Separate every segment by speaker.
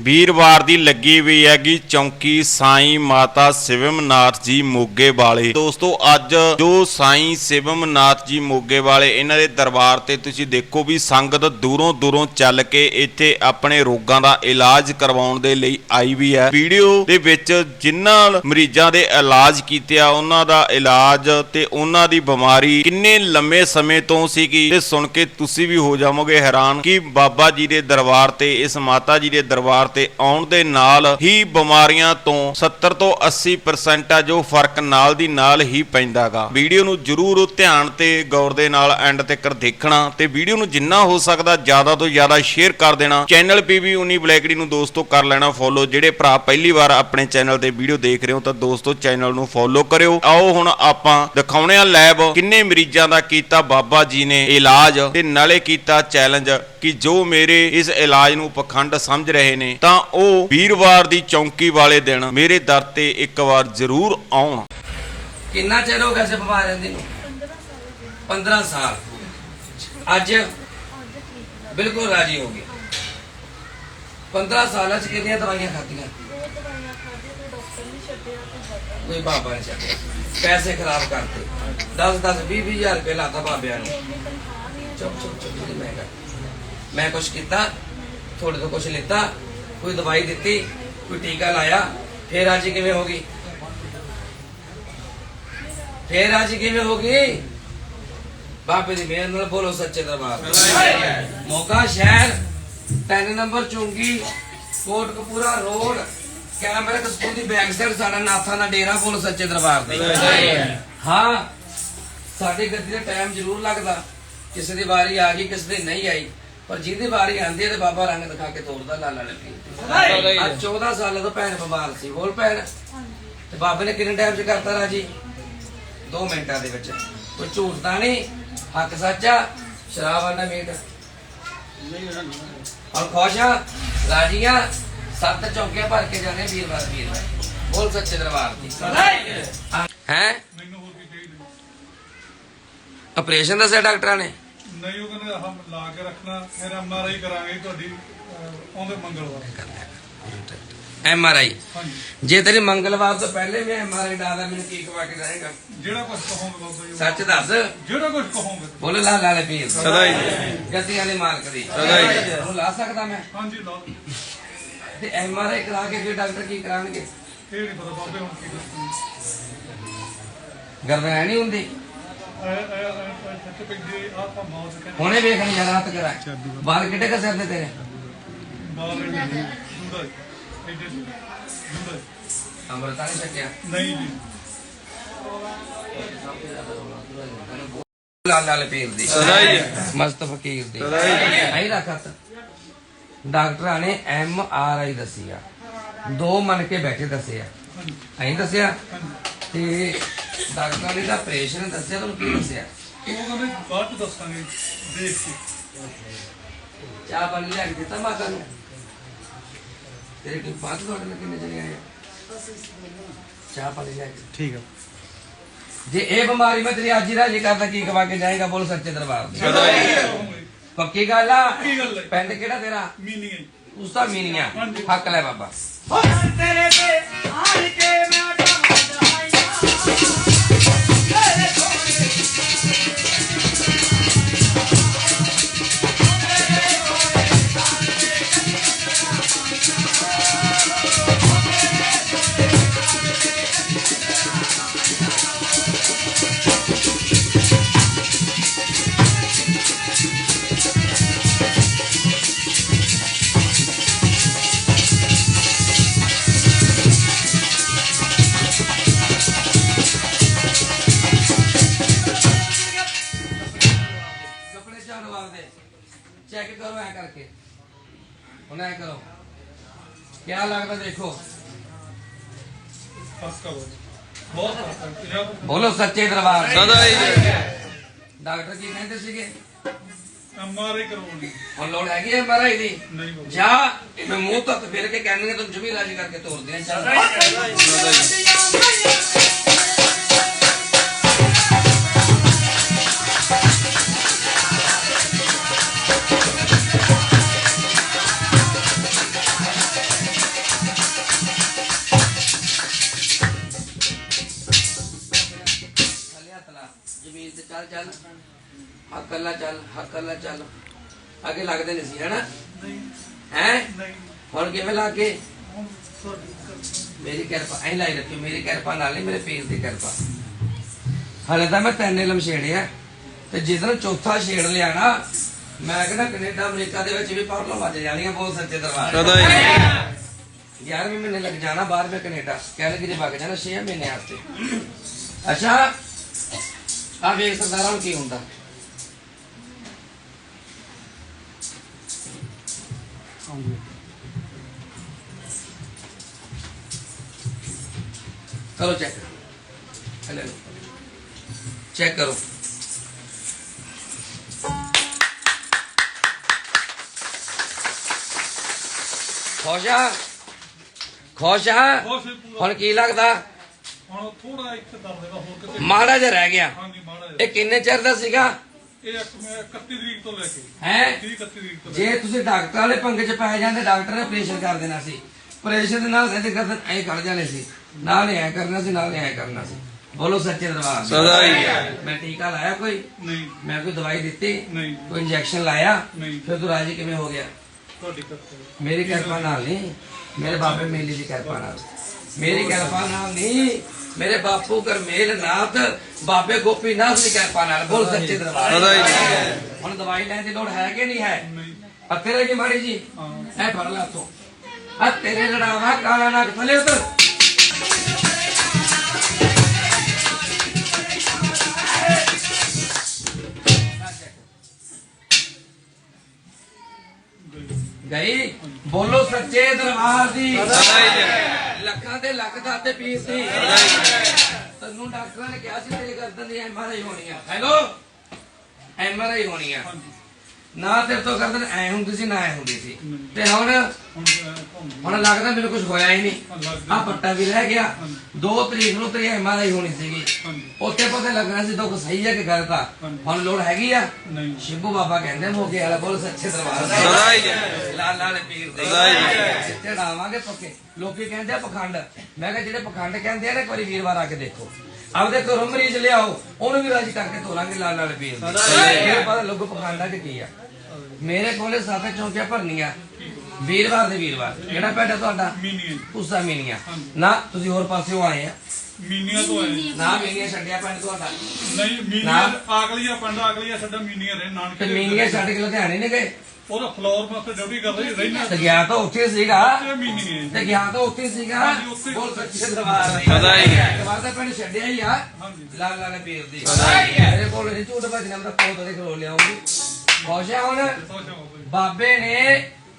Speaker 1: ਵੀਰਵਾਰ ਦੀ ਲੱਗੀ ਹੋਈ ਹੈਗੀ ਚੌਂਕੀ ਸਾਈ ਮਾਤਾ ਸਿਵਮਨਾਥ ਜੀ ਮੋਗੇ ਵਾਲੇ। ਦੋਸਤੋ, ਅੱਜ ਜੋ ਸਾਈ ਸਿਵਮਨਾਥ ਜੀ ਮੋਗੇ ਵਾਲੇ, ਇਹਨਾਂ ਦੇ ਦਰਬਾਰ ਤੇ ਤੁਸੀਂ ਦੇਖੋ ਵੀ ਸੰਗਤ ਦੂਰੋਂ ਦੂਰੋਂ ਚੱਲ ਕੇ ਇੱਥੇ ਆਪਣੇ ਰੋਗਾਂ ਦਾ ਇਲਾਜ ਕਰਵਾਉਣ ਦੇ ਲਈ ਆਈ ਵੀ ਹੈ। ਵੀਡੀਓ ਦੇ ਵਿੱਚ ਜਿਨ੍ਹਾਂ ਮਰੀਜ਼ਾਂ ਦੇ ਇਲਾਜ ਕੀਤੇ ਆ, ਉਹਨਾਂ ਦਾ ਇਲਾਜ ਤੇ ਉਹਨਾਂ ਦੀ ਬਿਮਾਰੀ ਕਿੰਨੇ ਲੰਮੇ ਸਮੇਂ ਤੋਂ ਸੀਗੀ, ਇਹ ਸੁਣ ਕੇ ਤੁਸੀਂ ਵੀ ਹੋ ਜਾਵੋਗੇ ਹੈਰਾਨ ਕਿ ਬਾਬਾ ਜੀ ਦੇ ਦਰਬਾਰ ਤੇ, ਇਸ ਮਾਤਾ ਜੀ ਦੇ ਦਰਬਾਰ ਤੇ ਆਉਣ ਦੇ ਨਾਲ ਹੀ ਬਿਮਾਰੀਆਂ ਤੋਂ 70 ਤੋਂ 80% ਆ, ਜੋ ਫ਼ਰਕ ਨਾਲ ਦੀ ਨਾਲ ਹੀ ਪੈਂਦਾਗਾ। ਵੀਡੀਓ ਨੂੰ ਜਰੂਰ ਧਿਆਨ ਤੇ ਗੌਰ ਦੇ ਨਾਲ ਐਂਡ ਤੱਕ ਦੇਖਣਾ ਤੇ ਵੀਡੀਓ ਨੂੰ ਜਿੰਨਾ ਹੋ ਸਕਦਾ ਜ਼ਿਆਦਾ ਤੋਂ ਜ਼ਿਆਦਾ ਸ਼ੇਅਰ ਕਰ ਦੇਣਾ। ਚੈਨਲ ਪੀਵੀ 19 ਨੂੰ ਦੋਸਤੋ ਕਰ ਲੈਣਾ ਫੋਲੋ ਜਿਹੜੇ ਭਰਾ ਪਹਿਲੀ ਵਾਰ ਆਪਣੇ ਚੈਨਲ ਤੇ ਵੀਡੀਓ ਦੇਖ ਰਹੇ ਹੋ ਤਾਂ ਦੋਸਤੋ ਚੈਨਲ ਨੂੰ ਫੋਲੋ ਕਰਿਓ। ਆਓ ਹੁਣ ਆਪਾਂ ਦਿਖਾਉਣੇ ਆ ਲੈਬ ਕਿੰਨੇ ਮਰੀਜ਼ਾਂ ਦਾ ਕੀਤਾ ਬਾਬਾ ਜੀ ਨੇ ਇਲਾਜ ਤੇ ਨਾਲੇ ਕੀਤਾ ਚੈਲੰਜ ਕਿ ਜੋ ਮੇਰੇ ਇਸ ਇਲਾਜ ਨੂੰ ਪਖੰਡ ਸਮਝ ਰਹੇ ਨੇ। ਤਾਂ ਉਹ ਵੀਰਵਾਰ ਦੀ ਚੌਂਕੀ ਵਾਲੇ ਦਿਨ ਮੇਰੇ ਦਰ ਤੇ ਇੱਕ ਵਾਰ ਜ਼ਰੂਰ ਆਉਣ।
Speaker 2: ਕਿੰਨਾ ਚਿਰ ਹੋ ਗਿਆ ਸੇ ਬਿਮਾਰ ਰਹਿੰਦੀ ਨੂੰ? 15 ਸਾਲ। ਅੱਜ ਬਿਲਕੁਲ ਰਾਜੀ ਹੋ ਗਈ 15 ਸਾਲਾਂ ਚ ਕਿੰਨੀਆਂ ਦਵਾਈਆਂ ਖਾਧੀਆਂ? ਕੋਈ ਬਾਬਾ ਨੇ ਛੱਡਿਆ। ਪੈਸੇ ਖਰਾਬ ਕਰਤੇ। 10 10 20 20 ਹਜ਼ਾਰ ਰੁਪਏ ਲਾਤਾ ਬਾਬਿਆਂ ਨੂੰ। ਚੁੱਪ ਚੁੱਪ ਚੁੱਪ ਮੈਂ ਮੈਂ ਕੁਛ ਕੀਤਾ ਥੋੜੇ ਤੋਂ ਕੁਛ ਲਿੱਤਾ। ਕੋਈ ਦਵਾਈ ਦਿੱਤੀ, ਕੋਈ ਟੀਕਾ ਲਾਇਆ, ਫੇਰ ਅੱਜ ਕਿਵੇਂ ਹੋ ਗਈ? ਫੇਰ ਅੱਜ ਕਿਵੇਂ ਹੋ ਗਈ? ਬਾਬੇ ਦੀ ਮਿਹਰ ਨਾਲ ਬੋਲੋ ਸੱਚੇ ਦਰਬਾਰ ਮੋਗਾ ਸ਼ਹਿਰ 3 ਨੰਬਰ ਚੁੰਗੀ ਕੋਟਕਪੂਰਾ ਰੋਡ ਕੈਮਰਾ ਕਸਕੂਲ ਦੀ ਬੈਕ ਸਾਈਡ, ਸਾਡਾ ਨਾਥਾ ਦਾ ਡੇਰਾ, ਬੋਲੋ ਸੱਚੇ ਦਰਬਾਰ ਦੇ ਹਾਂ, ਸਾਡੇ ਗੱਦੀ ਦਾ ਟਾਈਮ ਜ਼ਰੂਰ ਲੱਗਦਾ। ਕਿਸੇ ਦੀ ਵਾਰੀ ਆ ਗਈ, ਕਿਸੇ ਦੀ ਨਹੀਂ ਆਈ। ਪਰ ਜਿਹਦੀ ਵਾਰੀ ਆਂਦੀ ਹੈ ਤੇ ਬਾਬਾ ਰੰਗ ਦਿਖਾ ਕੇ ਤੋੜਦਾ ਲਾਲਾ ਲੱਗੀ। ਅੱਜ 14 ਸਾਲਾਂ ਤੋਂ ਭੈਣ ਬਿਮਾਰ ਸੀ ਬੋਲ ਭੈਣ। ਤੇ ਬਾਬੇ ਨੇ ਕਿੰਨੇ ਟਾਈਮ ਚ ਕਰਤਾ ਰਾਜੀ? 2 ਮਿੰਟਾਂ ਦੇ ਵਿੱਚ। ਕੋਈ ਝੂਠ ਤਾਂ ਨਹੀਂ ਹੱਕ ਸੱਚਾ ਸ਼ਰਾਬ ਆਣਾ ਮੀਟ। ਔਰ ਖੁਸ਼ਾ ਰਾਜੀਆਂ ਸੱਤ ਚੌਕੀਆਂ ਭਰ ਕੇ ਜਾਣੇ ਵੀਰਵਾਰ ਵੀਰਵਾਰ ਬੋਲ ਸੱਚੇ ਦਰਬਾਰ ਦੀ। ਹੈ?
Speaker 3: ਮੈਨੂੰ ਹੋਰ ਕੀ ਚਾਹੀਦਾ?
Speaker 2: ਆਪਰੇਸ਼ਨ ਦੱਸਿਆ ਡਾਕਟਰਾਂ ਨੇ?
Speaker 3: ਨਹੀਂ ਉਹ ਕਹਿੰਦੇ ਹਮ ਲਾ ਕੇ ਰੱਖਣਾ ਫਿਰ ਐਮਆਰਆਈ ਕਰਾਂਗੇ ਤੁਹਾਡੀ ਅਹ, ਆਉਂਦੇ ਮੰਗਲਵਾਰ।
Speaker 2: ਐਮ ਆਰ ਆਈ
Speaker 3: ਹਾਂਜੀ।
Speaker 2: ਜੇ ਤੇਰੀ ਮੰਗਲਵਾਰ ਤੋਂ ਪਹਿਲੇ ਮੈਂ ਐਮ ਆਰ ਆਈ ਡਾਦਾ ਮੈਨੂੰ ਕੀ ਖਵਾ ਕੇ ਜਾਏਗਾ?
Speaker 3: ਜਿਹੜਾ ਕੁਝ ਕਹੋਗੇ ਬਾਬਾ ਜੀ
Speaker 2: ਸੱਚ ਦੱਸ।
Speaker 3: ਜਿਹੜਾ ਕੁਝ ਕਹੋਗੇ।
Speaker 2: ਬੋਲ ਲਾ ਲਾ ਲੈ ਪੀਰ।
Speaker 4: ਸਦਾ ਹੀ
Speaker 2: ਗੱਦੀਆਂ ਦੇ ਮਾਲਕ ਦੀ।
Speaker 4: ਸਦਾ ਹੀ
Speaker 2: ਉਹ ਲਾ ਸਕਦਾ ਮੈਂ?
Speaker 3: ਹਾਂਜੀ ਲਾ।
Speaker 2: ਤੇ ਐਮ ਆਰ ਆਈ ਕਰਾ ਕੇ ਫਿਰ ਡਾਕਟਰ ਕੀ ਕਰਾਂਗੇ
Speaker 3: ਇਹ ਨਹੀਂ ਪਤਾ ਬਾਬੇ ਹੁਣ ਕੀ ਦੱਸਣਗੇ
Speaker 2: ਗਰਦਨ ਐ ਨਹੀਂ ਹੁੰਦੀ। ਹੁਣੇ ਵੇਖ ਨਹੀਂ ਯਾਰ ਹੱਥ ਕਰਾ। ਬਾਲ ਕਿੱਡੇ ਕਾ ਸਿਰ ਦੇ ਤੇਰੇ?
Speaker 3: ਬਾਹਰ ਨਹੀਂ ਹੁੰਦਾ ਐਡੇ ਹੁੰਦਾ
Speaker 2: ਅੰਮ੍ਰਿਤਾ ਨਹੀਂ ਛਕਿਆ
Speaker 3: ਨਹੀਂ ਜੀ।
Speaker 2: ਲਾਲ ਲਾਲ ਪੀਰ ਦੀ।
Speaker 4: ਸਦਾ ਹੀ।
Speaker 2: ਮਸਤ ਫਕੀਰ ਦੀ।
Speaker 4: ਸਦਾ ਹੀ।
Speaker 2: ਆਈ ਰੱਖਤ ਡਾਕਟਰਾਂ ਨੇ ਐਮ ਆਰ ਆਈ ਦੱਸੀ ਆ। ਦੋ ਮੰਨ ਕੇ ਬੈਠੇ ਦੱਸੇ ਆ। ਐਂ ਦੱਸਿਆ ਤੇ ਡਾਕਟਰਾਂ ਨੇ ਤਾਂ ਆਪਰੇਸ਼ਨ ਦੱਸਿਆ ਤੁਹਾਨੂੰ ਕੀ ਦੱਸਿਆ?
Speaker 3: ਉਹ ਕਹਿੰਦੇ ਬਾਅਦ ਚ ਦੱਸਾਂਗੇ ਦੇਖ ਕੇ।
Speaker 2: ਚਾਹ ਪਾਣੀ ਲੈ ਕੇ ਦਿੱਤਾ ਮਾਤਾ ਨੂੰ? ਤੇਰੇ ਕੋਲ ਬਾਤ ਤੁਹਾਡੇ ਨਾਲ ਕਿੰਨੇ ਜਣੇ ਆਏ? ਚਾਹ ਪਾਣੀ ਲੈ ਕੇ।
Speaker 4: ਠੀਕ ਆ।
Speaker 2: ਜੇ ਇਹ ਬਿਮਾਰੀ ਮੈਂ ਤੇਰੀ ਅੱਜ ਹੀ ਰਾਜੀ ਕਰਦਾ ਕੀ ਖਵਾ ਕੇ ਜਾਏਗਾ? ਬੋਲ ਸੱਚੇ ਦਰਬਾਰ ਦੇ ਪੱਕੀ ਗੱਲ ਆ?
Speaker 3: ਕੀ ਗੱਲ ਹੈ।
Speaker 2: ਪਿੰਡ ਕਿਹੜਾ ਤੇਰਾ?
Speaker 3: ਮੀਨਿੰਗ ਹੈ
Speaker 2: ਉਸ ਦਾ ਮੀਨੀਆਂ। ਹੱਕ ਲੈ ਬਾਬਾ।
Speaker 5: ਤੇਰੇ ਤੇ ਆਣ ਕੇ ਮੈਂ
Speaker 2: ਝਾੜੂ ਵਾਲਦੇ ਚੈੱਕ ਕਰੋ ਐ ਕਰਕੇ। ਹੁਣ ਐ ਕਰੋ। ਕਿਆ ਲੱਗਦਾ ਦੇਖੋ।
Speaker 3: ਕਾ ਬਹੁਤ
Speaker 2: ਬੋਲੋ ਸੱਚੇ ਦਰਬਾਰ।
Speaker 4: ਸਦਾ ਹੀ
Speaker 2: ਡਾਕਟਰ ਕੀ ਕਹਿੰਦੇ ਸੀਗੇ?
Speaker 3: ਐਮਆਰਆਈ ਕਰਵਾਉਣੀ
Speaker 2: ਹੁਣ ਲੋੜ ਹੈਗੀ ਐ ਮਹਾਰਾਜ ਦੀ?
Speaker 3: ਨਹੀਂ
Speaker 2: ਜਾ ਮੈਂ ਮੂੰਹ ਤੱਕ ਫਿਰ ਕੇ ਕਹਿੰਦੇ ਤੁਮ ਜਮੀ ਰਾਜੀ ਕਰਕੇ ਤੋਰਦੇ ਆ ਚੱਲ ਅੱਲਾ ਚੱਲ ਹੱਕ ਅੱਲਾ ਚੱਲ। ਅੱਗੇ ਲੱਗਦੇ ਨਹੀਂ ਸੀ ਹੈਨਾ?
Speaker 3: ਨਹੀਂ।
Speaker 2: ਹੈ?
Speaker 3: ਨਹੀਂ।
Speaker 2: ਹੁਣ ਕਿਵੇਂ ਲੱਗੇ। ਮੇਰੀ ਕਿਰਪਾ ਐ ਲਾਈ ਰੱਖੀ ਮੇਰੀ ਕਿਰਪਾ ਨਾਲ ਨਹੀਂ ਮੇਰੇ ਪੀਰ ਦੀ ਕਿਰਪਾ। ਹਲੇ ਤਾਂ ਮੈਂ ਤਿੰਨ ਇਲਮ ਛੇੜਿਆ ਤੇ ਜਿੱਦਣ ਚੌਥਾ ਛੇੜ ਲਿਆ ਨਾ ਮੈਂ ਕਹਿੰਦਾ ਕੈਨੇਡਾ ਅਮਰੀਕਾ ਦੇ ਵਿੱਚ ਵੀ ਪ੍ਰੋਬਲਮ ਵੱਜ ਜਾਣੀਆਂ ਬਹੁਤ ਸੱਚੇ ਦਰਬਾਰ
Speaker 4: ਸਦਾ ਹੀ
Speaker 2: 11ਵੇਂ ਮਹੀਨੇ ਲੱਗ ਜਾਣਾ ਬਾਹਰ ਮੈਂ ਕੈਨੇਡਾ ਕੈਨੇਡਾ ਦੇ ਵਗ ਜਾਣਾ 6 ਮਹੀਨੇ ਵਾਸਤੇ। ਅੱਛਾ ਆ ਵੇਖ ਸਰਦਾਰਾਂ ਨੂੰ ਕੀ ਹੁੰਦਾ। ਕਰੋ ਚੈੱਕ ਹਲੇ ਚੈੱਕ ਕਰੋ ਖੁਸ਼ ਆ ਖੁਸ਼ ਆ ਹੁਣ ਕੀ ਲੱਗਦਾ
Speaker 3: ਹੁਣ ਥੋੜਾ ਇੱਕ ਦਰਦ ਦਾ ਹੋਰ ਕਿਤੇ
Speaker 2: ਮਾੜਾ ਜਿਹਾ ਰਹਿ ਗਿਆ। ਇਹ ਕਿੰਨੇ ਚਿਰ ਦਾ ਸੀਗਾ?
Speaker 3: ਇਹ ਇੱਕ ਮੈਂ 31 ਤਰੀਕ ਤੋਂ ਲੈ ਕੇ
Speaker 2: ਹੈ?
Speaker 3: 30 31 ਤਰੀਕ ਤੋਂ ਲੈ
Speaker 2: ਜੇ ਤੁਸੀਂ ਡਾਕਟਰ ਵਾਲੇ ਪੰਗੇ 'ਚ ਪੈ ਜਾਂਦੇ ਡਾਕਟਰ ਨੇ ਆਪਰੇਸ਼ਨ ਕਰ ਦੇਣਾ ਸੀ। ਆਪਰੇਸ਼ਨ ਦੇ ਨਾਲ ਕਹਿੰਦੇ ਗਰਦਨ ਐਂ ਕੱਢ ਜਾਣੇ ਸੀ। ਨਾਲ ਐਂ ਕਰਨਾ ਸੀ ਨਾਲ ਐਂ ਕਰਨਾ ਸੀ। ਬੋਲੋ ਸੱਚੇ ਦਰਬਾਰ
Speaker 4: ਸਦਾ ਹੀ
Speaker 2: ਮੈਂ ਟੀਕਾ ਲਾਇਆ ਕੋਈ।
Speaker 3: ਨਹੀਂ।
Speaker 2: ਮੈਂ ਕੋਈ ਦਵਾਈ ਦਿੱਤੀ?
Speaker 3: ਨਹੀਂ।
Speaker 2: ਕੋਈ ਇੰਜੈਕਸ਼ਨ ਲਾਇਆ?
Speaker 3: ਨਹੀਂ।
Speaker 2: ਫਿਰ ਤੂੰ ਰਾਜੀ ਕਿਵੇਂ ਹੋ ਗਿਆ?
Speaker 3: ਤੁਹਾਡੀ ਕਿਰਪਾ
Speaker 2: ਮੇਰੀ ਕਿਰਪਾ ਨਾਲ ਨਹੀਂ। ਮੇਰੇ ਬਾਬੇ ਮੇਲੀ ਦੀ ਕਿਰਪਾ ਨਾਲ। ਮੇਰੀ ਕਿਰਪਾ ਨਾਲ ਨਹੀਂ। ਮੇਰੇ ਬਾਪੂ ਕਰਮੇਲ ਨਾਥ ਬਾਬੇ ਗੋਪੀਨਾਥ ਦੀ ਕਿਰਪਾ ਨਾਲ ਬੋਲ ਸੱਚੇ ਦਰਬਾਰ ਹੁਣ ਦਵਾਈ ਲੈਣ ਦੀ ਲੋੜ ਹੈ ਕਿ ਨਹੀਂ ਹੈ? ਤੇਰੇ ਕੀ ਮਾੜੀ ਜੀ? ਐ ਫੜ ਲਾ ਤੂੰ ਆ ਤੇਰੇ ਲੜਾਵਾ ਕਾਲਾ ਨੱਕ ਥਲੇ ਉਤਰ ਗਈ। ਬੋਲੋ ਸੱਚੇ ਦਰਬਾਰ ਦੀ। ਲੱਖਾਂ ਦੇ ਲੱਖ ਦਾਤੇ ਪੀਰ ਦੀ ਤੈਨੂੰ ਡਾਕਟਰਾਂ ਨੇ ਕਿਹਾ ਸੀ ਤੇਰੀ ਗਰਦਨ ਦੀ ਐਮਆਰਆਈ ਹੋਣੀ ਆ ਹੈਲੋ? ਐਮਆਰਆਈ ਹੋਣੀ ਆ ਨਾ ਤੇਰੇ ਤੋਂ ਗਰਦਨ ਐ ਹੁੰਦੀ ਸੀ ਨਾ ਐ ਹੁੰਦੀ ਸੀ। ਤੇ ਹੁਣ
Speaker 3: ਹੁਣ
Speaker 2: ਲੱਗਦਾ ਮੈਨੂੰ ਕੁਝ ਹੋਇਆ ਹੀ ਨਹੀਂ। ਆ ਪੱਟਾ ਵੀ ਰਹਿ ਗਿਆ। 2 ਤਰੀਕ ਨੂੰ ਤੇਰੀ ਐਮਆਰਆਈ ਹੋਣੀ ਸੀਗੀ। ਉੱਥੇ ਪਤਾ ਲੱਗਣਾ ਸੀ ਦੁੱਖ ਸਹੀ ਹੈ ਕਿ ਗਲਤ ਆ। ਹੁਣ ਲੋੜ ਹੈਗੀ ਆ।
Speaker 3: ਨਹੀਂ।
Speaker 2: ਸ਼ਿਬੂ ਬਾਬਾ ਕਹਿੰਦੇ ਮੋਗੇ ਵਾਲਾ ਬੋਲ ਸੱਚੇ ਦਰਬਾਰ ਲਾਲ ਲਾਲ ਪੀਰ ਦੇ। ਜਿੱਤੇ ਡਾਵਾਂਗੇ ਪੱਕੇ। ਲੋਕੀ ਕਹਿੰਦੇ ਆ ਪਖੰਡ। ਮੈਂ ਕਿਹਾ ਜਿਹੜੇ ਪਖੰਡ ਕਹਿੰਦੇ ਆ ਨਾ ਇੱਕ ਵਾਰੀ ਵੀਰਵਾਰ ਆ ਕੇ ਦੇਖੋ। ਆਪਦੇ ਘਰੋਂ ਮਰੀਜ਼ ਲਿਆਓ ਉਹਨੂੰ ਵੀ ਰਾਜੀ ਕਰਕੇ ਤੋਲਾਂਗੇ ਲਾਲ ਲਾਲ ਪੀਰ ਦੇ। ਮੇਰੇ ਪਤਾ ਲੱਗੂ ਪਖੰਡਾ ਕਿ ਕੀ ਆ। ਮੇਰੇ ਕੋਲੇ ਸਾਤੇ ਚੌਂਕੀਆਂ ਭਰਨੀਆਂ। ਵੀਰਵਾਰ ਦੇ ਵੀਰਵਾਰ। ਕਿਹੜਾ ਪਿੰਡ ਹੈ ਤੁਹਾਡਾ?
Speaker 3: ਮੀਨੀਆਂ
Speaker 2: ਉਸਾ ਮੀਨੀਆਂ। ਨਾ ਤੁਸੀਂ ਹੋਰ ਪਾਸਿਓਂ ਆਏ ਆ।
Speaker 3: ਮੀਨੀਆਂ ਤੋਂ ਆਏ।
Speaker 2: ਨਾ ਮੀਨੀਆਂ ਛੱਡਿਆ ਪਿੰਡ ਤੁਹਾਡਾ।
Speaker 3: ਨਹੀਂ ਮੀਨੀਆਂ ਆਗਲੀਆ ਪਿੰਡ ਆਗਲੀਆ ਸਾਡਾ ਮੀਨੀਆਂ ਰਹਿ ਨਾਨਕੇ
Speaker 2: ਤੇ ਮੀਨੀਆਂ ਛੱਡ ਕੇ ਲੁਧਿਆਣੇ ਨਹੀਂ ਗਏ?
Speaker 3: ਉਹਦਾ ਫਲੋਰ ਮੈਂ ਉੱਥੇ ਡਿਊਟੀ ਕਰ ਰਹੀ ਰਹਿਣਾ
Speaker 2: ਤੇ ਗਿਆ ਤਾਂ ਉੱਥੇ ਸੀਗਾ।
Speaker 3: ਤੇ ਮੀਨੀਆਂ
Speaker 2: ਤੇ ਗਿਆ ਤਾਂ ਉੱਥੇ ਸੀਗਾ। ਬੋਲ ਸੱਚੇ ਦਰਬਾਰ
Speaker 4: ਸਦਾ ਹੀ
Speaker 2: ਦਰਬਾਰ ਦਾ ਪਿੰਡ ਛੱਡਿਆ ਹੀ ਆ। ਲਾਲ ਲਾਲ ਪੀਰ ਦੀ। ਮੇਰੇ ਕੋਲ ਝੂਠ ਦੇ ਖਰੋ ਲਿਆਉਂਗੀ ਖੁਸ਼ ਆ ਹੁਣ
Speaker 3: ਸੋਚੋ ਬਾਬਾ ਜੀ।
Speaker 2: ਬਾਬੇ ਨੇ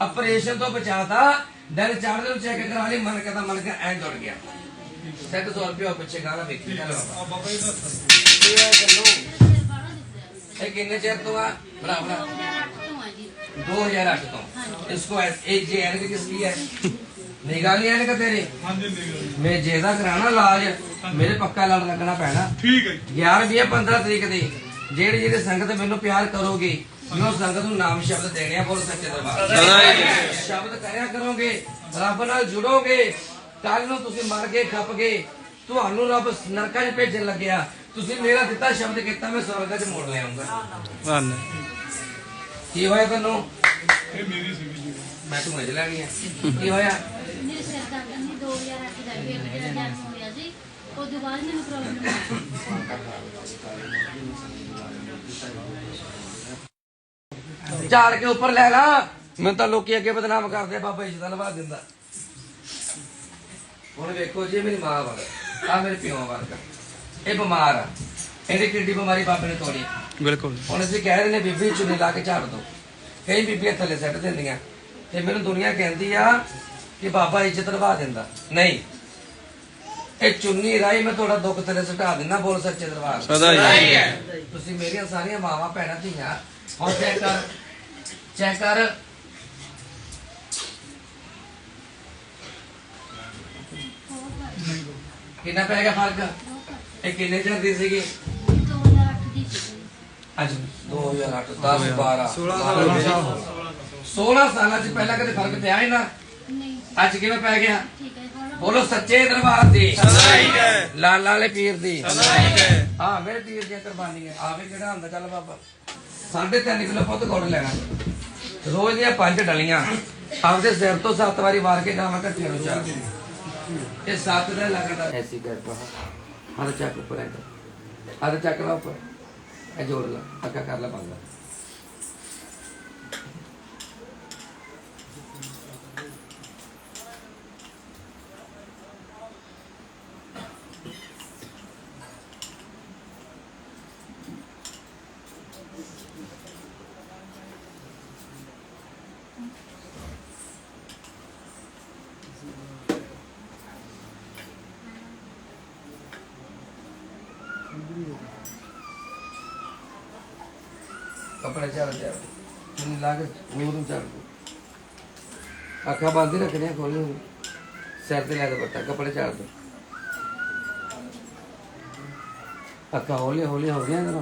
Speaker 2: ਆਪਰੇਸ਼ਨ ਤੋਂ ਬਚਾਤਾ ਦਿਨ ਚੜ੍ਹਦੇ ਨੂੰ ਚੈੱਕ ਕਰਾ ਲਈ ਮਨ ਕਹਿੰਦਾ ਮਨ ਕਹਿੰਦਾ ਐਂ ਜੁੜ ਗਿਆ ਸੈਟ 100 ਰੁਪਏ ਪਿੱਛੇ ਗਾਣਾ ਵੇਖੀ ਚੱਲ ਬਾਬਾ
Speaker 3: ਆ ਬਾਬਾ ਜੀ ਦਾ ਸਰ
Speaker 2: ਇਹ ਆ ਚੱਲੋ ਇਹ ਕਿੰਨੇ ਚਿਰ ਤੋਂ ਆ ਬੜਾ ਬੜਾ 2008 ਤੋਂ इसको एक जे एन किसकी है निकाली एनक तेरे
Speaker 3: ਹਾਂਜੀ ਨਹੀਂ
Speaker 2: मैं जेदा कराना इलाज मेरे पक्का लड़ लगना पैना
Speaker 3: ਠੀਕ ਹੈ ਜੀ।
Speaker 2: 11 20 15 ਤਰੀਕ ਦੀ ਜਿਹੜੀ ਜਿਹੜੀ ਸੰਗਤ ਮੈਨੂੰ ਪਿਆਰ ਕਰੋਗੇ ਉਸ ਸੰਗਤ ਨੂੰ ਨਾਮ ਸ਼ਬਦ ਦੇਣੇ ਆ ਬੋਲ ਸੱਚੇ ਦਰਬਾਰ ਸ਼ਬਦ ਕਰਿਆ ਕਰੋਗੇ ਰੱਬ ਨਾਲ ਜੁੜੋਗੇ ਕੱਲ ਨੂੰ ਤੁਸੀਂ ਮਰ ਗਏ ਖੱਪ ਗਏ ਤੁਹਾਨੂੰ ਰੱਬ ਨਰਕਾਂ 'ਚ ਭੇਜਣ ਲੱਗਿਆ। ਤੁਸੀਂ ਮੇਰਾ ਦਿੱਤਾ ਸ਼ਬਦ ਕੀਤਾ ਮੈਂ ਸਵਰਗ 'ਚ ਮੋੜ ਲਿਆਉਂਗਾ।
Speaker 4: ਧੰਨ।
Speaker 2: ਕੀ ਹੋਇਆ ਤੈਨੂੰ?
Speaker 3: ਇਹ ਮੇਰੀ ਸੀਗੀ ਜੀ।
Speaker 2: ਮੈਂ ਤੂੰ ਮਜ ਲੈਣੀ ਕੀ ਹੋਇਆ?
Speaker 6: ਮੇਰੇ ਸਿਰ ਦਰਦ ਨਹੀਂ 2008 ਦਾ ਵੀ ਮੇਰਾ ਜਨਮ ਹੋਇਆ ਉਸ ਤੋਂ ਬਾਅਦ ਮੈਨੂੰ ਪ੍ਰੋਬਲਮ
Speaker 2: ਝਾੜ ਕੇ ਉੱਪਰ ਲੈ ਲਾ। ਮੈਨੂੰ ਤਾਂ ਲੋਕੀ ਅੱਗੇ ਬਦਨਾਮ ਕਰਦੇ ਬਾਬਾ ਇੱਜ਼ਤ ਲਵਾ ਦਿੰਦਾ। ਹੁਣ ਵੇਖੋ ਜੀ ਮੇਰੀ ਮਾਂ ਵਰਗਾ। ਆ ਮੇਰੇ ਪਿਓ ਵਰਗਾ। ਇਹ ਬਿਮਾਰ ਆ। ਇਹਦੀ ਕਿੱਡੀ ਬਿਮਾਰੀ ਬਾਬੇ ਨੇ ਤੋੜੀ।
Speaker 4: ਬਿਲਕੁਲ।
Speaker 2: ਹੁਣ ਅਸੀਂ ਕਹਿ ਰਹੇ ਨੇ ਬੀਬੀ ਚੁੰਨੀ ਲਾ ਕੇ ਝਾੜ ਦੋ। ਕਈ ਬੀਬੀਆਂ ਥੱਲੇ ਸੱਟ ਦਿੰਦੀਆਂ। ਤੇ ਮੈਨੂੰ ਦੁਨੀਆ ਕਹਿੰਦੀ ਆ ਕਿ ਬਾਬਾ ਇੱਜ਼ਤ ਲਵਾ ਦਿੰਦਾ। ਨਹੀਂ। ਇਹ ਚੁੰਨੀ ਰਾਈ ਮੈਂ ਤੁਹਾਡਾ ਦੁੱਖ ਥੱਲੇ ਸੁਟਾ ਦਿੰਦਾ ਬੋਲ ਸੱਚੇ ਦਰਬਾਰ।
Speaker 4: ਸਦਾ ਹੀ।
Speaker 2: ਤੁਸੀਂ ਮੇਰੀਆਂ ਸਾਰੀਆਂ ਮਾਵਾਂ ਭੈਣਾਂ ਧੀਆਂ। ਚੈੱਕ ਕਰ ਚੈੱਕ ਕਰ। ਕਿੰਨਾ ਪੈ ਗਿਆ ਫ਼ਰਕ? ਇਹ ਕਿੰਨੇ ਚਿਰ ਦੀ ਸੀਗੀ?
Speaker 6: 2008 ਦੀ ਸੀ
Speaker 2: ਅੱਜ 2008 10 12 16 16 ਸਾਲਾਂ ਚ। ਪਹਿਲਾਂ ਕਦੇ ਫ਼ਰਕ ਪਿਆ ਹੀ ਨਾ। ਅੱਜ ਕਿਵੇਂ ਪੈ ਗਿਆ?
Speaker 6: ਬੋਲੋ
Speaker 2: ਸੱਚੇ ਦਰਬਾਰ ਦੀ। ਲਾਲਾ ਵਾਲੇ ਪੀਰ ਦੀ। ਹਾਂ। ਮੇਰੇ ਪੀਰ ਦੀਆਂ ਕੁਰਬਾਨੀਆਂ। ਆਵੇ ਕਿਹੜਾ ਹੁੰਦਾ? ਚੱਲ ਬਾਬਾ। ਸਾਢੇ ਤਿੰਨ ਕਿਲੋ ਪੁੱਤ ਗੁੜ ਲੈਣਾ। ਰੋਜ਼ ਦੀਆਂ ਪੰਜ ਡਲੀਆਂ। ਆਪਦੇ ਸਿਰ ਤੋਂ ਸੱਤ ਵਾਰੀ ਵਾਰ ਕੇ ਗਾਵਾਂ ਘੱਟੀਆਂ ਨੂੰ ਚਾਰ। ਇਹ ਸੱਤ ਦਾ ਲਗਾਤਾਰ। ਐਸੀ ਕਰ ਪਾ। ਹਰ ਚੱਕ ਉੱਪਰ ਹੈ ਹਰ ਚੱਕ ਲਾ ਉੱਪਰ। ਇਹ ਜੋੜ ਲਾ। ਅੱਕਾ ਕਰ ਲਾ ਬੰਦਾ। ਕਪੜੇ ਚਾਰ ਚਾਰ ਮੈਨੂੰ ਲੱਗ ਮੂੰਹ ਨੂੰ ਚਾਰ ਅੱਖਾਂ ਬੰਦ ਹੀ ਰੱਖਣੀਆਂ ਖੋਲੀ ਹੋਈ ਸਿਰ ਤੇ ਲੈ ਦੇ ਬੱਟਾ ਕਪੜੇ ਚਾਰ ਦੋ ਅੱਖਾਂ ਹੌਲੀ ਹੌਲੀ ਹੋ ਗਈਆਂ ਜਰਾ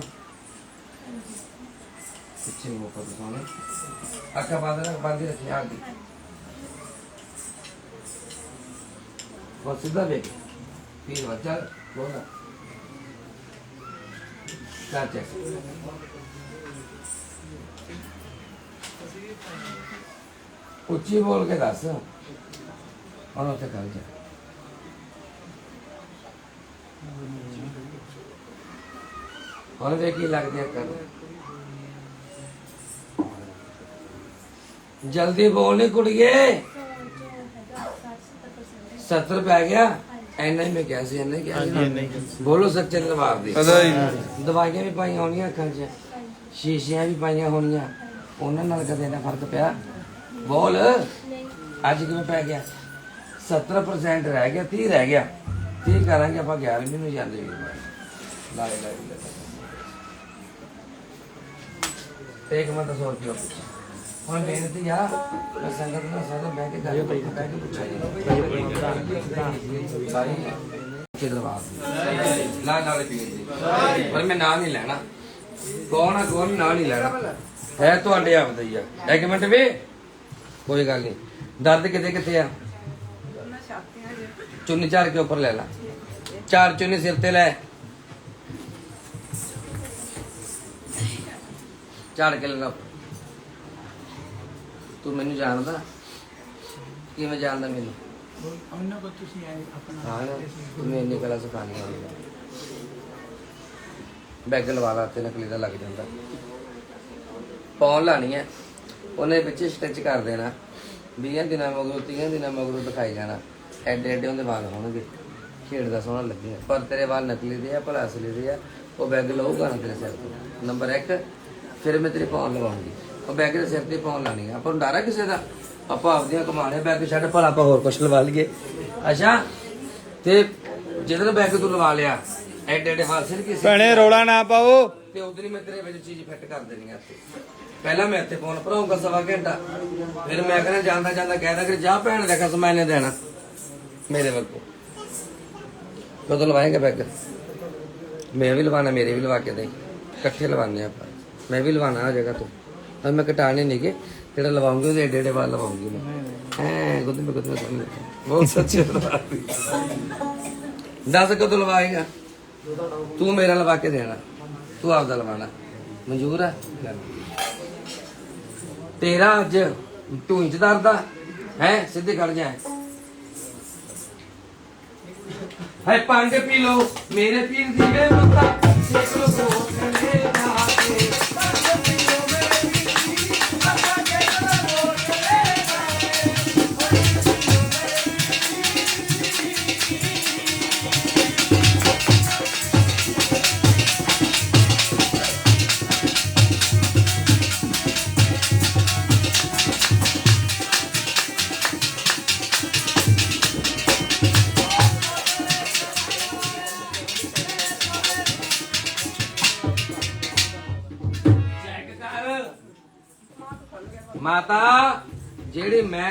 Speaker 2: ਪਿੱਛੇ ਨੂੰ ਉੱਪਰ ਸੋਣੇ ਅੱਖਾਂ ਬੰਦ ਰੱਖ ਬੰਦ ਹੀ ਉੱਚੀ ਬੋਲ ਕੇ ਦੱਸ ਹੁਣ ਉੱਥੇ ਕਰ ਜਾ ਹੁਣ ਵੇ ਕੀ ਲੱਗਦੀ ਆ ਕਰ ਜਲਦੀ ਬੋਲ ਨੀ ਕੁੜੀਏ 70 ਪੈ ਗਿਆ ਐਨਾ ਹੀ ਮੈਂ ਕਿਹਾ ਸੀ ਐਨਾ ਹੀ ਕਿਹਾ ਸੀ ਬੋਲੋ ਸੱਚੇ ਦਰਬਾਰ ਦੀ ਦਵਾਈਆਂ ਵੀ ਪਾਈਆਂ ਹੋਣੀਆਂ ਅੱਖਾਂ 'ਚ ਸ਼ੀਸ਼ੀਆਂ ਵੀ ਪਾਈਆਂ ਹੋਣੀਆਂ ਉਹਨਾਂ ਨਾਲ ਕਦੇ ਨਾ ਫ਼ਰਕ ਪਿਆ? ਬੋਲ। ਅੱਜ ਕਿਵੇਂ ਪੈ ਗਿਆ? 70% ਰਹਿ ਗਿਆ 30 ਰਹਿ ਗਿਆ। 30 ਕਰਾਂਗੇ ਆਪਾਂ 11ਵੀਂ ਨੂੰ ਜਾਂਦੇ ਵੀ ਲਾਏ ਲਾਏ ਤੇ ਇੱਕ ਮਤ 100 ਰੁਪਏ ਹੁਣ ਬੇਨਤੀ ਆ, ਮੈਂ ਸੰਗਤ ਨਾਲ ਸਾਰੇ ਬਹਿ ਕੇ ਗੱਲ ਬਹਿ ਕੇ ਪੁੱਛਿਆ ਜੀ ਸਾਰੀ ਕਿ ਦਰਬਾਰ ਲਾ ਨਾਲੇ ਪੀਰ ਦੀ ਪਰ ਮੈਂ ਨਾਂ ਨਹੀਂ ਲੈਣਾ। ਕੌਣ ਆ, ਕੌਣ? ਨਾਂ ਨਹੀਂ ਲੈਣਾ। ਹੈ ਤੁਹਾਡੇ ਆਪ ਦਾ ਹੀ ਆ। ਇੱਕ ਮਿੰਟ ਵੇ। ਕੋਈ ਗੱਲ ਨਹੀਂ। ਦਰਦ ਕਿਤੇ ਕਿਤੇ ਆ? ਚੁੰਨੀ ਚਾਰ ਕੇ ਉੱਪਰ ਲੈ ਲਾ। ਚਾਰ ਚੁੰਨੀ ਸਿਰ ਤੇ ਲੈ। ਝਾੜ ਕੇ ਲੈ ਤੂੰ ਮੈਨੂੰ ਜਾਣਦਾ? ਕਿਵੇਂ ਜਾਣਦਾ ਮੈਨੂੰ?
Speaker 5: ਉਹਨਾਂ ਕੋ ਤੁਸੀਂ ਆਏ ਆਪਣਾ
Speaker 2: ਹਾਂ, ਤੂੰ ਇੰਨੀ ਕਲਾ ਸਿਖਾਣੀ ਆ ਬੈਗ ਲਵਾ ਲਾ ਤੇ ਨਕਲੀ ਦਾ ਲੱਗ ਜਾਂਦਾ। ਪੌਣ ਲਾਣੀ ਹੈ ਉਹਨੇ ਵਿੱਚ ਸਟਿਚ ਕਰ ਦੇਣਾ। 20 ਦਿਨਾਂ ਮਗਰੋਂ 30 ਦਿਨਾਂ ਮਗਰੋਂ ਦਿਖਾਈ ਜਾਣਾ। ਐਡੇ ਐਡੇ ਉਹਦੇ ਵਾਲ ਹੋਣਗੇ। ਖੇਡਦਾ ਸੋਹਣਾ ਲੱਗੇਗਾ ਪਰ ਤੇਰੇ ਵਾਲ ਨਕਲੀ ਦੇ ਆ ਭਲਾ ਅਸਲੀ ਦੇ ਆ। ਉਹ ਬੈਗ ਲਊਗਾ ਨਾ ਤੇਰੇ ਸਿਰ ਤੋਂ। ਨੰਬਰ 1 ਫਿਰ ਮੈਂ ਤੇਰੀ ਪੌਣ ਲਵਾਉਂਗੀ। ਉਹ ਬੈਗ ਦੇ ਸਿਰ ਤੇ ਪੌਣ ਲਾਣੀ ਆ। ਆਪਾਂ ਨੂੰ ਡਰ ਕਿਸੇ ਦਾ? ਆਪਾਂ ਆਪਦੀਆਂ ਕਮਾਣੇ ਬੈਗ ਛੱਡ ਭਲਾ ਆਪਾਂ ਹੋਰ ਕੁਛ ਲਵਾ ਲਈਏ। ਅੱਛਾ ਤੇ ਜਦੋਂ ਬੈਗ ਤੂੰ ਲਵਾ ਲਿਆ ਐਡੇ ਐਡੇ ਵਾਲ ਸਿਰ ਕਿਸੇ
Speaker 4: ਭੈਣੇ ਰੋਲਾ ਨਾ ਪਾਓ।
Speaker 2: ਤੇ ਉਧਰ ਹੀ ਮੈਂ ਤੇਰੇ ਵਿੱਚ ਚੀਜ਼ ਫਿੱਟ ਕਰ ਦੇਣੀ ਆ ਇੱਥੇ। ਪਹਿਲਾਂ ਮੈਂ ਇੱਥੇ ਫੋਨ ਭਰਾਉਂਗਾ ਸਵਾ ਘੰਟਾ। ਫਿਰ ਮੈਂ ਕਹਿੰਦਾ ਜਾਂਦਾ ਜਾਂਦਾ ਕਹਿਦਾ ਕਿ ਜਾ ਭੈਣ ਦਾ ਕਸਮ ਮੈਨੇ ਦੇਣਾ। ਮੇਰੇ ਵੱਲੋਂ ਕਦੋਂ ਲਵਾਏਗਾ ਬੈਗ ਮੈਂ ਵੀ ਲਵਾਣਾ ਮੇਰੇ ਵੀ ਲਵਾ ਕੇ ਦੇ। ਇਕੱਠੇ ਲਵਾਣੇ ਆਪਾਂ। ਮੈਂ ਵੀ ਲਵਾਣਾ ਆ ਜਗ੍ਹਾ ਤੋਂ। ਤਾਂ ਮੈਂ ਘਟਾਣੇ ਨਹੀਂਗੇ ਜਿਹੜਾ ਲਵਾਉਂਗੇ ਉਹਦੇ ਏਡੇ ਏਡੇ ਵਾਲ ਲਵਾਉਂਗੀ ਮੈਂ। ਐ ਗੁੱਦ ਮੇ ਗੁੱਦ ਮੇ ਬਹੁਤ ਸੱਚੇ ਲਵਾ ਦੱਸ ਕਦੋਂ ਲਵਾਏਗਾ? ਤੂੰ ਮੇਰਾ ਲਵਾ ਕੇ ਦੇਣਾ। ਤੂੰ ਆਪਦਾ ਲਵਾਣਾ ਮਨਜ਼ੂਰ ਹੈ ਤੇਰਾ ਅੱਜ ਤੂੰ ਇੰਚ ਦਰਦਾ, ਹੈ, ਸਿੱਧੇ ਖੜ ਜਾ ਹੈ। ਪੰਜ ਪੀ ਲੋ ਮੇਰੇ ਪੀਰ ਦੀ ਵੇ ਸੇਕ ਲੋ ਕੋਟਲੇ ਜਾ ਕੇ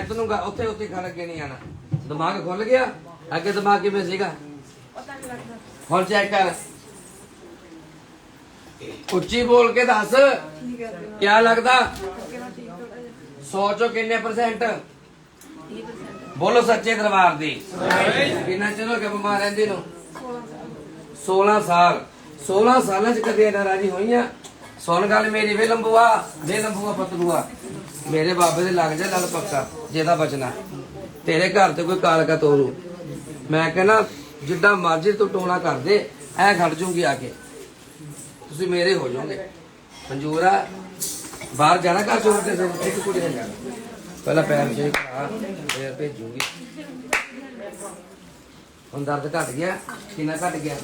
Speaker 2: ਜਿਹੜੀ ਤੈਨੂੰ ਗਾ- ਉੱਥੇ ਉੱਥੇ ਖੜ ਕੇ ਨਹੀਂ ਆਣਾ? ਦਿਮਾਗ ਖੁੱਲ ਗਿਆ? ਅੱਗੇ ਦਿਮਾਗ ਕਿਵੇਂ ਸੀਗਾ? ਹੁਣ ਚੈੱਕ ਕਰ। ਉੱਚੀ ਬੋਲ ਕੇ ਦੱਸ। ਕਿਆ ਲੱਗਦਾ? 100 ਚੋਂ ਕਿੰਨੇ ਪਰਸੈਂਟ ਬੋਲੋ ਸੱਚੇ ਦਰਬਾਰ ਦੀ। ਕਿੰਨਾ ਚਿਰ ਹੋ ਗਿਆ ਬਿਮਾਰ ਰਹਿੰਦੀ ਨੂੰ? 16 ਸਾਲ। 16 ਸਾਲਾਂ ਚ ਕਦੇ ਨਾਰਾਜ਼ੀ ਹੋਈਆਂ? ਸੁਣ ਗੱਲ ਮੇਰੀ ਵੇ ਲੰਬੂਆ ਵੇ ਲੰਬੂਆ ਪਤਲੂਆ ਮੇਰੇ ਬਾਬੇ ਦੇ ਲੱਗ ਜਾ ਲਲ ਪੱਕਾ ਜਿਹਦਾ ਬਚਨਾ ਤੇਰੇ ਘਰ ਤੇ ਕੋਈ ਕਾਲਕਾ ਤੋਰੂ। ਮੈਂ ਕਹਿੰਦਾ, ਜਿੱਦਾਂ ਮਰਜ਼ੀ ਤੂੰ ਟੋਣਾ ਕਰ ਦੇ, ਐ ਖੜ ਜੂਗੀ ਆ ਕੇ। ਤੁਸੀਂ ਮੇਰੇ ਹੋ ਜਾਓਗੇ। ਮਨਜ਼ੂਰ ਆ ਬਾਹਰ ਜਾਣਾ ਘਰ ਚੋਂ ਤੇ, ਇੱਕ ਕੁੜੀ ਨੇ ਜਾਣਾ। ਪਹਿਲਾਂ ਪੈਰ ਸ਼ੇਕ ਕਰਾ ਫਿਰ ਭੇਜੂਗੀ। ਹੁਣ ਦਰਦ ਘਟ ਗਿਆ, ਕਿੰਨਾ ਘਟ ਗਿਆ?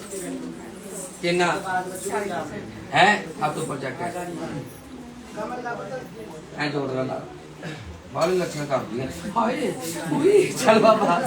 Speaker 2: ਕਿੰਨਾ? ਹੈ? ਹੱਥ ਉੱਪਰ ਚੱਕ ਕੇ। ਐ ਜੋੜ ਲਾ। ਬਾਹਲੀ ਲੱਛਣ ਕਰਦੀ ਹੈ ਹਾਏ ਉਈ ਚੱਲ ਬਾਬਾ।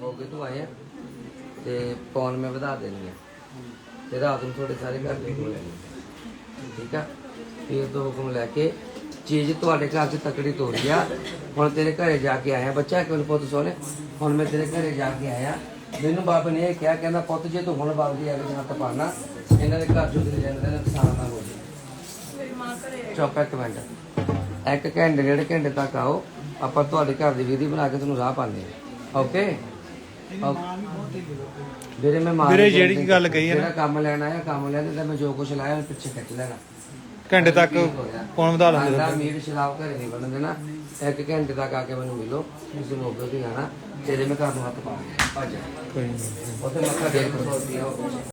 Speaker 2: ਮੋਗੇ ਤੋਂ ਆਏ ਆ ਤੇ ਪੌਣ ਮੈਂ ਵਧਾ ਦੇਣੀ ਆ। ਤੇ ਰਾਤ ਨੂੰ ਤੁਹਾਡੇ ਸਾਰੇ ਘਰ ਦੇ ਕੋਲ ਲੈਣੀ ਠੀਕ ਆ? ਫਿਰ ਤੋਂ ਹੁਕਮ ਲੈ ਕੇ ਚੀਜ਼ ਤੁਹਾਡੇ ਘਰ 'ਚ ਤਕੜੀ ਤੋੜ ਗਿਆ ਹੁਣ ਤੇਰੇ ਘਰੇ ਜਾ ਕੇ ਆਇਆ। ਬੱਚਾ ਕਿਉਂ ਪੁੱਤ ਸੋਨੇ ਹੁਣ ਮੈਂ ਤੇਰੇ ਘਰੇ ਜਾ ਕੇ ਆਇਆ। ਮੈਨੂੰ ਬਾਪ ਨੇ ਇਹ ਕਿਹਾ, ਕਹਿੰਦਾ, ਪੁੱਤ, ਜੇ ਤੂੰ ਹੁਣ ਬਾਪ ਦੀ ਅਗੇ ਹੱਥ ਪਾਣਾ ਇਹਨਾਂ ਦੇ ਘਰ ਚੋਂ ਤੇਰੇ ਜਾਂਦੇ ਨੇ ਨੁਕਸਾਨ ਨਾ ਹੋ ਜਾਏ ਚੁੱਪ ਇੱਕ ਮਿੰਟ। ਇੱਕ ਘੰਟੇ, ਡੇਢ ਘੰਟੇ ਤੱਕ ਆਓ। ਆਪਾਂ ਤੁਹਾਡੇ ਘਰ ਦੀ ਵਿਧੀ ਬਣਾ ਕੇ ਤੁਹਾਨੂੰ ਰਾਹ ਪਾਉਂਦੇ ਹਾਂ। ਓਕੇ ਵੀਰੇ ਮੈਂ ਮਾਰ
Speaker 4: ਵੀਰੇ, ਜਿਹੜੀ ਗੱਲ ਕਹੀ ਹੈ ਨਾ-
Speaker 2: ਕੰਮ ਲੈਣਾ ਹੈ ਕੰਮ ਲੈਣਾ ਤੇ ਮੈਂ ਜੋ ਕੁਝ ਲਾਇਆ ਉਹ ਪਿੱਛੇ ਕੱਟ ਲੈਣਾ।
Speaker 4: ਘੰਟੇ ਤੱਕ
Speaker 2: ਗਿਆ।
Speaker 4: ਪੌਣ ਵਧਾ ਲਾਂਗੇ
Speaker 2: ਆਂਦਾ ਮੀਟ ਸ਼ਰਾਬ ਘਰੇ ਨਹੀਂ ਬਣਨ ਦੇਣਾ ਇੱਕ ਘੰਟੇ ਤੱਕ ਆ ਕੇ ਮੈਨੂੰ ਮਿਲੋ ਤੁਸੀਂ ਮੋਗੇ ਤੇ ਜਾਣਾ ਤੇਰੇ ਮੈਂ ਘਰ ਨੂੰ ਹੱਥ ਪਾਉਂਗਾ ਭੱਜ
Speaker 4: ਕੋਈ ਨਹੀਂ।
Speaker 2: ਉੱਥੇ ਮੱਥਾ ਟੇਕ ਕੇ ਸੌ ਰੁਪਇਆ ਹੋ ਗਿਆ